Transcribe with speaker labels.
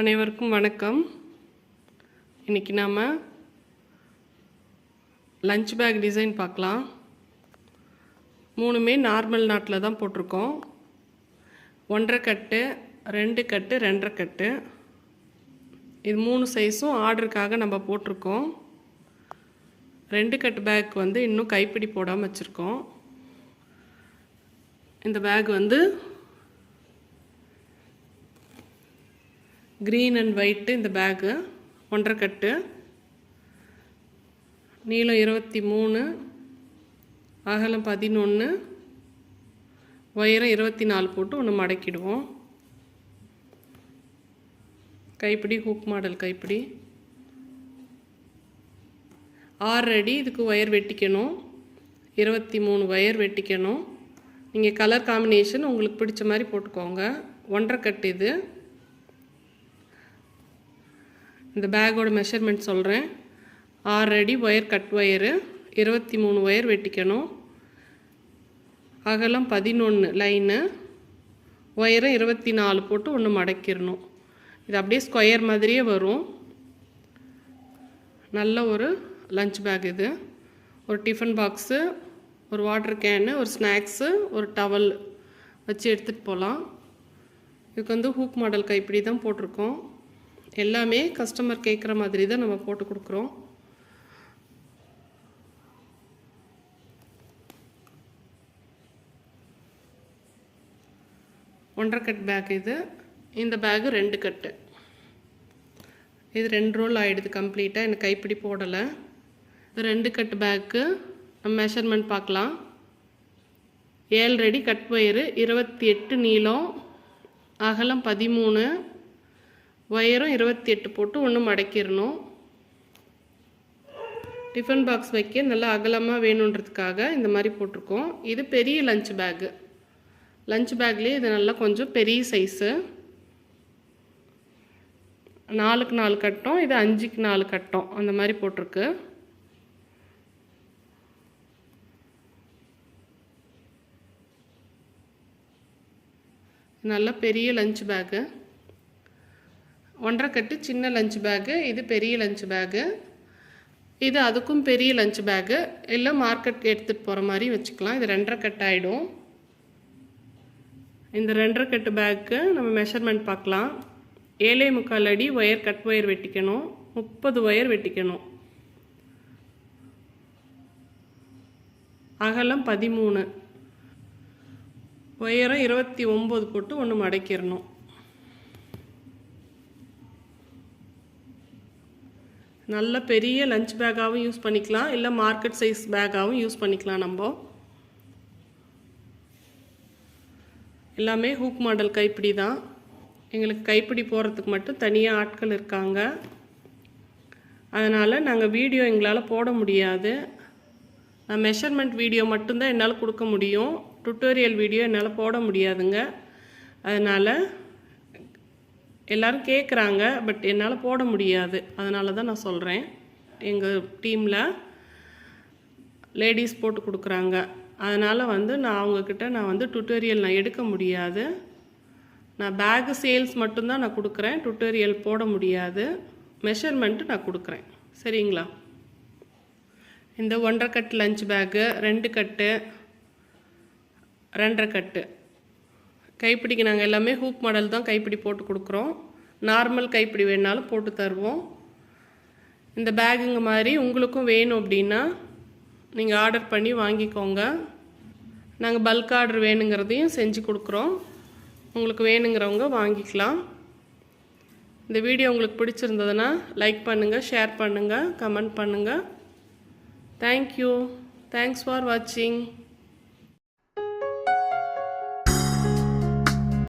Speaker 1: அனைவருக்கும் வணக்கம். இன்றைக்கி நாம் லஞ்ச் பேக் டிசைன் பார்க்கலாம். மூணுமே நார்மல் நாட்டில் தான் போட்டிருக்கோம். ஒன்றரை கட்டு ரெண்டு கட்டு ரெண்டரை கட்டு. இது மூணு சைஸும் ஆர்டருக்காக நம்ம போட்டிருக்கோம். ரெண்டு கட்டு பேக் வந்து இன்னும் கைப்பிடி போடாமல் வச்சுருக்கோம். இந்த பேக் வந்து க்ரீன் அண்ட் ஒயிட்டு இந்த பேக்கு ஒன்றரை கட்டு. நீளம் இருபத்தி மூணு அகலம் பதினொன்று உயரம் இருபத்தி நாலு போட்டு ஒன்று மடக்கிடுவோம். கைப்பிடி ஹூக் மாடல் கைப்பிடி. ஆறு அடி இதுக்கு ஒயர் வெட்டிக்கணும். இருபத்தி மூணு ஒயர் வெட்டிக்கணும். நீங்கள் கலர் காம்பினேஷன் உங்களுக்கு பிடிச்ச மாதிரி போட்டுக்கோங்க. ஒன்றரை கட்டு இது. இந்த பேக்கோட மெஷர்மெண்ட் சொல்கிறேன் ஆறு அடி ஒயர் கட் ஒயரு இருபத்தி மூணு ஒயர் வெட்டிக்கணும். அகலம் பதினொன்று லைனு ஒயரை இருபத்தி நாலு போட்டு ஒன்று மடக்கிடணும். இது அப்படியே ஸ்கொயர் மாதிரியே வரும். நல்ல ஒரு லஞ்ச் பேக் இது. ஒரு டிஃபன் பாக்ஸு ஒரு வாட்டர் கேனு ஒரு ஸ்நாக்ஸு ஒரு டவல் வச்சு எடுத்துகிட்டு போகலாம் இதுக்கு வந்து ஹூக் மாடல் கைப்பிடி தான் போட்டிருக்கோம். எல்லாமே கஸ்டமர் கேட்குற மாதிரி தான் நம்ம போட்டு கொடுக்குறோம். ஒன்றரை கட் பேக் இது. இந்த பேக்கு ரெண்டு கட்டு. இது ரெண்டு ரோல் ஆகிடுது கம்ப்ளீட்டாக எனக்கு கைப்பிடி போடலை. இது ரெண்டு கட்டு பேக்கு நம்ம மெஷர்மெண்ட் பார்க்கலாம். ஏழு ரெடி கட் ஒயரு இருபத்தி எட்டு நீளம். அகலம் பதிமூணு. ஒயரும் இருபத்தி எட்டு போட்டு ஒன்று மடக்கிடணும். டிஃபன் பாக்ஸ் வைக்க நல்லா அகலமாக வேணுன்றதுக்காக இந்த மாதிரி போட்டிருக்கோம். இது பெரிய லஞ்ச் பேக்கு லஞ்ச் பேக்லேயே இது நல்லா கொஞ்சம் பெரிய சைஸு நாலுக்கு நாலு கட்டம் இது அஞ்சுக்கு நாலு கட்டம் அந்த மாதிரி போட்டிருக்கு. நல்ல பெரிய லஞ்ச் பேக்கு ஒன்றரை கட்டு சின்ன லஞ்ச் பேக்கு இது பெரிய லஞ்ச் பேக்கு இது அதுக்கும் பெரிய லஞ்ச் பேக்கு இல்லை மார்க்கெட் எடுத்துகிட்டு போகிற மாதிரி வச்சுக்கலாம். இது ரெண்டரை கட்டு ஆகிடும் இந்த ரெண்டரை கட்டு பேக்கு நம்ம மெஷர்மெண்ட் பார்க்கலாம். ஏழே முக்கால் அடி ஒயர் கட் ஒயர் வெட்டிக்கணும். முப்பது ஒயர் வெட்டிக்கணும். அகலம் பதிமூணு. உயரம் இருபத்தி ஒம்பது போட்டு ஒன்று மடக்கிடணும். நல்ல பெரிய லஞ்ச் பேக்காகவும் யூஸ் பண்ணிக்கலாம். இல்லை மார்க்கெட் சைஸ் பேக்காகவும் யூஸ் பண்ணிக்கலாம் நம்ம. எல்லாமே ஹூக் மாடல் கைப்பிடி தான். எங்களுக்கு கைப்பிடி போடுறதுக்கு மட்டும் தனியாக ஆட்கள் இருக்காங்க. அதனால் நாங்கள் வீடியோ எங்களால் போட முடியாது. நான் மெஷர்மெண்ட் வீடியோ மட்டும்தான் என்னால் கொடுக்க முடியும். டுட்டோரியல் வீடியோ என்னால் போட முடியாதுங்க. அதனால் எல்லோரும் கேட்குறாங்க பட் என்னால் போட முடியாது. அதனால தான் நான் சொல்கிறேன் எங்கள் டீமில் லேடிஸ் போட்டு கொடுக்குறாங்க. அதனால் வந்து நான் அவங்கக்கிட்ட நான் வந்து டுட்டோரியல் நான் எடுக்க முடியாது. நான் பேகு சேல்ஸ் மட்டும்தான் நான் கொடுக்குறேன். டுட்டோரியல் போட முடியாது. மெஷர்மெண்ட்டு நான் கொடுக்குறேன். சரிங்களா? இந்த ஒன்றரை கட்டு லஞ்ச் பேக்கு ரெண்டு கட்டு ரெண்டரை கட்டு. கைப்பிடிக்கு நாங்கள் எல்லாமே ஹூக் மாடல் தான் கைப்பிடி போட்டு கொடுக்குறோம். நார்மல் கைப்பிடி வேணாலும் போட்டு தருவோம். இந்த பேகுங்க மாதிரி உங்களுக்கும் வேணும் அப்படின்னா நீங்கள் ஆர்டர் பண்ணி வாங்கிக்கோங்க. நாங்கள் பல்க் ஆர்டர் வேணுங்கிறதையும் செஞ்சு கொடுக்குறோம். உங்களுக்கு வேணுங்கிறவங்க வாங்கிக்கலாம். இந்த வீடியோ உங்களுக்கு பிடிச்சிருந்ததுன்னா லைக் பண்ணுங்கள் ஷேர் பண்ணுங்கள் கமெண்ட் பண்ணுங்கள் தேங்க்யூ தேங்க்ஸ் ஃபார் வாட்சிங்